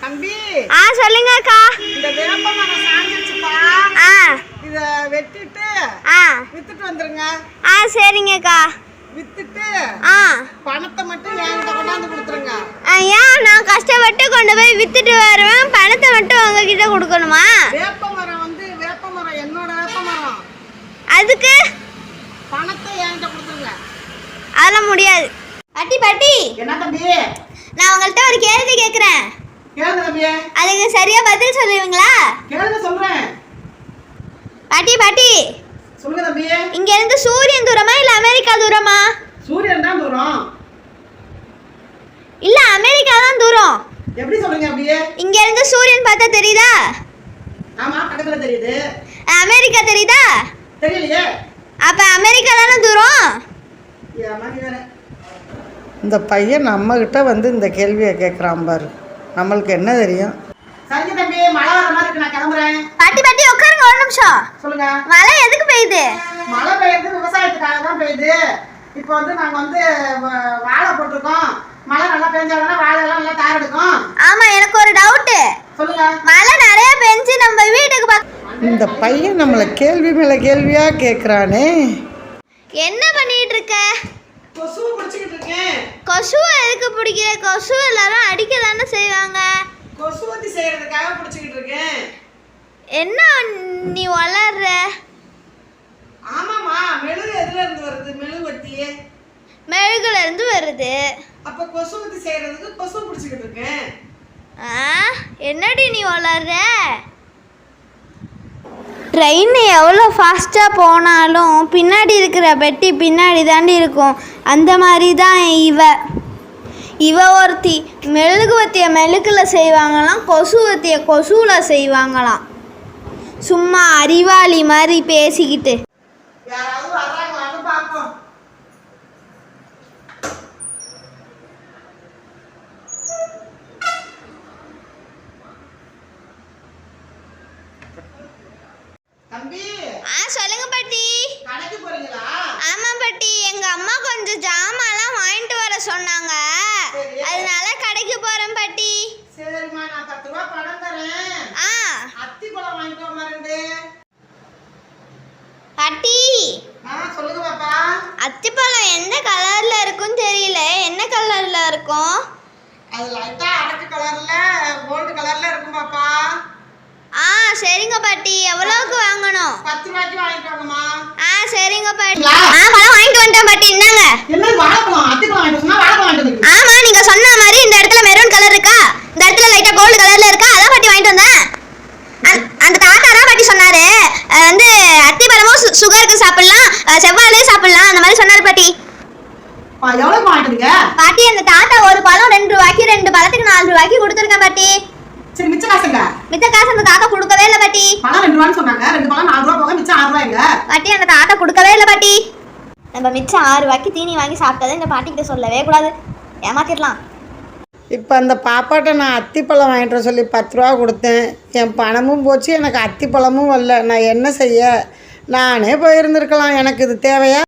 தம்பி ஆ சொல்லுங்க அக்கா இந்த வேப்ப மரம் சாஞ்சிருச்சுப்பா. ஆ. இத வெட்டிட்டு ஆ. வித்துட்டு வந்துருங்க. ஆ சரிங்கக்கா. வித்துட்டு ஆ. பணத்தை மட்டும் என்கிட்ட கொண்டாந்து கொடுத்துருங்க. ஏன் நான் கஷ்டப்பட்டு கொண்டு போய் வித்துட்டு வருவேன்? பணத்தை மட்டும் உங்ககிட்ட கொடுக்கணுமா? வேப்ப மரம் வந்து வேப்ப மரம் என்னோட வேப்ப மரம். அதுக்கு? பணத்தை என்கிட்ட கொடுத்துருங்க. அதெல்லாம் முடியாது. பாட்டி பாட்டி. என்ன தம்பி? நான் உங்கள்கிட்ட ஒரு கேள்வி கேட்குறேன் கேளுங்க தம்பி அதுக்கு சரியா பதில் சொல்லுவீங்களா? கேளுங்க சொல்றேன். பாட்டி பாட்டி. சொல்லுங்க தம்பி இங்க இருந்து சூரியன் தூரமா இல்ல அமெரிக்கா தூரமா? சூரியன் தான் தூரம். இல்ல அமெரிக்கா தான் தூரம். எப்படி சொல்றீங்க அப்படியே இங்க இருந்து சூரியன் பார்த்தா தெரியுதா? ஆமா பக்கத்துல தெரியுது. அமெரிக்கா தெரியுதா? தெரியலையே. அப்ப அமெரிக்கா தானே தூரம்? இந்த பையன் நம்ம கிட்ட வந்து இந்த கேள்வியை கேட்குறான் பாரு. நம்மளுக்கு என்ன தெரியும்? சரிங்க தம்பி மழை வர மாதிரி இருக்கு நான் கிளம்புறேன். பாட்டி பாட்டி உட்காருங்க ஒரு நிமிஷம். சொல்லுங்க. மழை எதுக்கு பெய்யுது? மழை பெய்யுறது விவசாயத்துக்காக தான் பெய்யுது. இப்போ வந்து நாங்க வந்து வாழை போட்டிருக்கோம். மழை நல்லா பெஞ்சாதானே வாழை எல்லாம் நல்லா தார் எடுக்கும். ஆமா எனக்கு ஒரு டவுட் சொல்லுங்க. மழை நிறைய பெஞ்சு நம்ம வீட்டுக்கு இந்த பையன் நம்மளை கேள்வி மேல கேள்வியா கேட்குறானே என்ன பண்ணிட்டு இருக்க? கொசு பிடிச்சிக்கிட்டு இருக்கேன். கொசுவை எதுக்கு பிடிக்கிற? கொசு எல்லாரும் செய்வாங்க? கொசுவத்தி செய்யறதுக்காக பிடிச்சிக்கிட்டு இருக்கேன். என்ன நீ வளர்ற? ஆமாம்மா மெழுகு எதுல இருந்து வருது? மெழுகுவத்தி மெழுகுல இருந்து வருது. அப்ப கொசுவத்தி செய்யறதுக்கு கொசு பிடிச்சிக்கிட்டு இருக்கேன். ஆ என்னடி நீ வளர்ற? ட்ரெயின் எவ்வளோ ஃபாஸ்ட்டாக போனாலும் பின்னாடி இருக்கிற பெட்டி பின்னாடி தாண்டி இருக்கும். அந்த மாதிரி தான் இவ. இவ ஒருத்தி மெழுகுவத்திய மெழுகுல செய்வாங்களாம் கொசுவத்திய கொசுவில் செய்வாங்களாம். சும்மா அறிவாளி மாதிரி பேசிக்கிட்டு. ஆ சொல்லுங்க பாட்டி. ஆமாம் பாட்டி எங்கள் அம்மா கொஞ்சம் ஜாமான்லாம் வாங்கிட்டு வர சொன்னாங்க. போகிறேன் பாட்டி. சரிம்மா நான் பத்து ரூபா பணம் தரேன். ஆ. அத்தி பழம் வாங்கிட்டு ரெண்டு. பாட்டி. ஆ சொல்லுங்க பாப்பா. அத்திப்பழம் எந்த கலரில் இருக்குன்னு தெரியல. என்ன கலரில் இருக்கும்? அது லைட்டா அடக்கு கலர்ல கோல்டு கலர்ல இருக்கும் பாப்பா. ஆ சரிங்க பாட்டி. எவ்வளோக்கு வாங்கணும்? பத்து ரூபாய்க்கு வாங்கிட்டு வாங்கம்மா. ஆ சரிங்க பாட்டி. ஆ பழம் வாங்கிட்டு வந்துட்டேன் பாட்டி. இந்தாங்க. என்ன வாழைப்பழம் அத்தி பழம் வாங்கிட்டு சொன்னா வாழைப்பழம் வாங்கிட்டு வந்து ஆமா நீங்க சொன்ன மாதிரி இந்த இடத்துல மெரூன் கலர் இருக்கா இந்த இடத்துல லைட்டா கோல்டு கலர்ல இருக்கா அதான் பாட்டி வாங்கிட்டு வந்தேன் அந்த- அந்த தாத்தா தான் பாட்டி சொன்னாரு அஹ் வந்து அத்திப்பழமும் சு- சுகருக்கு சாப்பிடலாம் செவ்வாழையும் சாப்பிடலாம். அந்த மாதிரி சொன்னாரு பாட்டி. பாட்டி அந்த தாத்தா ஒரு பழம் ரெண்டு ரூபாய்க்கு ரெண்டு பழத்துக்கு நாலு ரூபாய்க்கு கொடுத்துருக்கேன் பாட்டி. சரி மிச்ச காசுங்க. மித்த காசு அந்த தாத்தா கொடுக்கவே இல்லை பாட்டி. பழம் ரெண்டு ரூபான்னு சொன்னாங்க. ரெண்டு பழம் நாலு ரூபா போக மிச்சம் ஆறு ரூபாய்ங்க. பாட்டி அந்த தாத்தா கொடுக்கவே இல்லை பாட்டி. நம்ம மிச்சம் ஆறு ரூபாய்க்கு தீனி வாங்கி சாப்பிட்டதை இந்த பாட்டிக்கிட்ட சொல்லவே கூடாது. ஏமாத்திடலாம். இப்போ அந்த பாப்பாட்ட நான் அத்திப்பழம் வாங்கிட்டு சொல்லி பத்து ரூபா கொடுத்தேன். என் பணமும் போச்சு எனக்கு அத்திப்பழமும் வரல. நான் என்ன செய்ய? நானே போயிருந்திருக்கலாம். எனக்கு இது தேவையா?